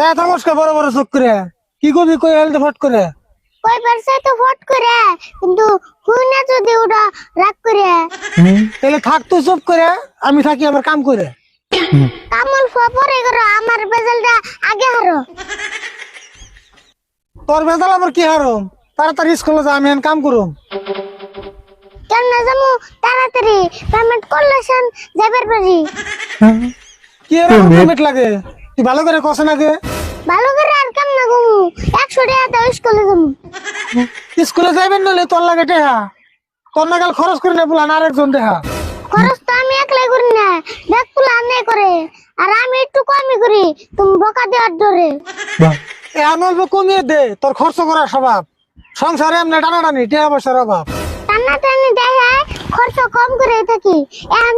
চায় বড় বড় চোখ করে। কি করবি? কই হেলতে ফট করে? কই পারছে তো ফট করে? কিন্তু হুই না যদি ওটা রাগ করে। তাহলে থাক তুই চুপ করে আমি থাকি আমার কাম করে। কামল ফুয়া পরে করো আমার বেজালটা আগে হারো। তোর বেজাল আমার কি হারম তাড়াতাড়ি স্কুলে যা আমি কাম করুম। কেন না যাব? তাড়াতাড়ি পেমেন্ট করলে সেন যাবার পারি কি এরকম পেমেন্ট লাগে? তুই ভালো করে কষে নাকি ভালো করে আর কেমন না ঘুমু একশো টাকা দাও স্কুলে যাব। স্কুলে যাইবেন নলে তোর লাগে টেহা। তোর নাগাল খরচ করে নে আরেকজন খরচ তো আমি একলাই করি না। ব্যাগ পুলা আনে করে। আর আমি একটু কমই করি তুমি বকা দেওয়ার ধরে এ অল্প কমিয়ে দে তোর খরচ করার স্বভাব। সংসারে এমনি টানাটানি টেহা পয়সার অভাব। টানা টানি দেখে খরচ কম করে থাকি। এখন